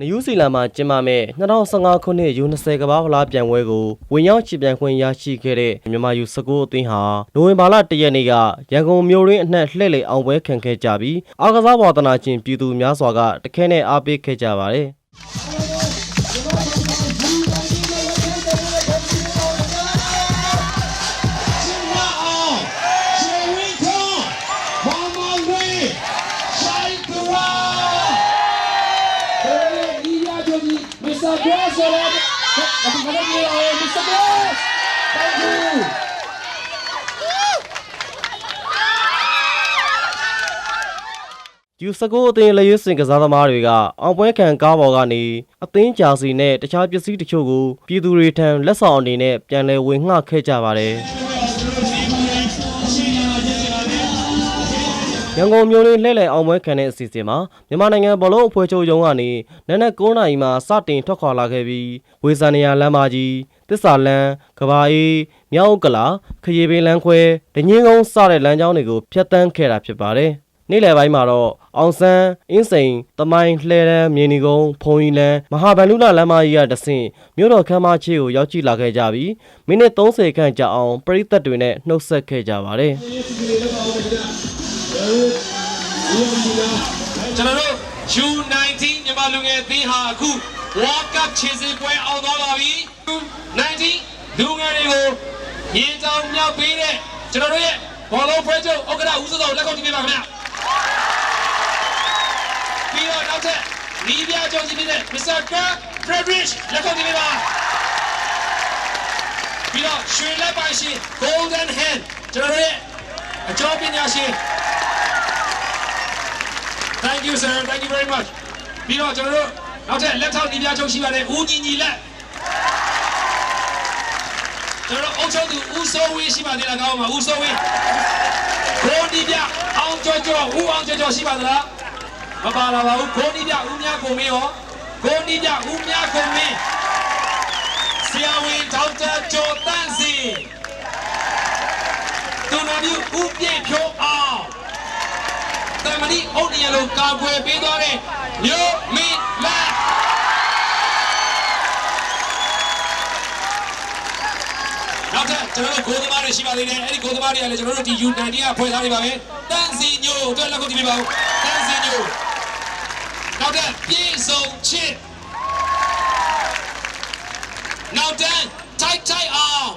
နယူးဇီလန်မှာကျင်းပမဲ့2015ခုနှစ် U20 ကမ္ဘာ့ဖလားပြိုင်ပွဲကိုဝင်ရောက်ချီပြိုင်ခွင့်ရရှိခဲ့တဲ့မြန်မာ U19 အသင်းဟာနိုဝင်ဘာလ1ရက်နေ့ကရန်ကုန်မြို့ရင်းအနှံ့လှည့်လည်အောင်ပွဲခံခဲ့ကြပြီးအားကစားဝါသနာရှင်ပြည်သူများစွာကတခဲနဲ့အားပေးခဲ့ကြပါတယ်။ ကြီးမစ္စတာဂရက်ဆိုတော့အခုကလည်းပြောမစ္စတာဂရက် thank you ယူစကိုအသင်းလက်ရွေးစင်ကစားသမားတွေကအောင်ပွဲခံကားပေါ်ကနေအသင်းကြာစီနဲ့တခြားပစ္စည်းတချို့ကိုပြည်သူတွေထံလက်ဆောင်အနေနဲ့ပြန်လည်ဝင်ငှခဲ့ကြပါတယ်။ ရန်ကုန်မြို့လေးလှည့်လည်အောင်ပွဲခံတဲ့အစီအစဉ်မှာမြန်မာနိုင်ငံဘောလုံးအဖွဲ့ချုပ်ရုံးကနေနနက်9:00နာရီမှာစတင်ထွက်ခွာလာခဲ့ပြီးဝေဇာနေယာလမ်းမကြီးတစ္ဆာလမ်းကဘာအေးမြောက်ဥက္ကလာခရီးပင်လမ်းခွဲဒညင်းကုန်းစတဲ့လမ်းကြောင်းတွေကိုဖျက်ဆီးခဲ့တာဖြစ်ပါတယ်။နေ့လယ်ပိုင်းမှာတော့အောင်ဆန်းအင်းစိန်တမိုင်းလှဲတန်းမြေနီကုန်းဖုံကြီးလန်းမဟာဗန္ဓုလလမ်းမကြီးကတဆင့်မြို့တော်ခမ်းမချေကိုရောက်ကြည့်လာခဲ့ကြပြီးမိနစ်30ခန့်ကြာအောင်ပရိသတ်တွေနဲ့နှုတ်ဆက်ခဲ့ကြပါတယ်။ ကျွန်တော်တို့ U19 မြန်မာလူငယ်အသင်းဟာအခု World Cup ခြေစစ်ပွဲအောင်သွားပါပြီ U19 လူငယ်တွေကိုရေကြောင်မြောက်ပေးတဲ့ကျွန်တော်တို့ရဲ့ဘောလုံးဖွဲ့ချုပ်ဥက္ကဋ္ဌဦးစိုးစောလက်ခုပ်တီးပေးပါခင်ဗျာပြီးတော့နောက်ထပ်နီးပြကြောင်းကြီးဖြစ်တဲ့ Mr. Kirk Frederick လက်ခုပ်တီးပေးပါပြီးတော့ရွှေလက်ပိုင်ရှင် Golden Hand ကျွန်တော်တို့ရဲ့ အကျော်ပညာရှင် Thank you sir thank you very much ပြီးတော့ကျွန်တော်တို့နောက်ထပ်လက်ထောက်ဒီပြချုပ်ရှိပါတယ်ဦးညီညီလက်ကျွန်တော်တို့အုပ်ချုပ်သူဦးစိုးဝင်းရှိပါသေးလားကောင်းပါဦးစိုးဝင်းကိုဒီပြအောင်ကျော်ကျော်ဦးအောင်ကျော်ကျော်ရှိပါသလားမပါလာပါဘူးကိုဒီပြဦးမြကိုမင်းရောကိုဒီပြဦးမြကိုမင်းဆရာဝန်ဒေါက်တာကျော်တန်းစီ ပြည့်ဖြိုးအောင်တမဏိအုတ်နေရလို့ကာကွယ်ပေးသွားတဲ့မြို့မင်းလတ်နောက်ထပ်ကျွန်တော်တို့ဂိုးသမားတွေရှိပါသေးတယ်အဲ့ဒီဂိုးသမားတွေကလည်းကျွန်တော်တို့ဒီ U19 ကဖွဲ့ထားနေပါပဲတန်းစီညိုအတွက်လက်ခုပ်တီးပေးပါဦးတန်းစီညိုနောက်ထပ်ပြေဆုံးချစ်နောက်တန်းထိုက်ထိုက်အောင်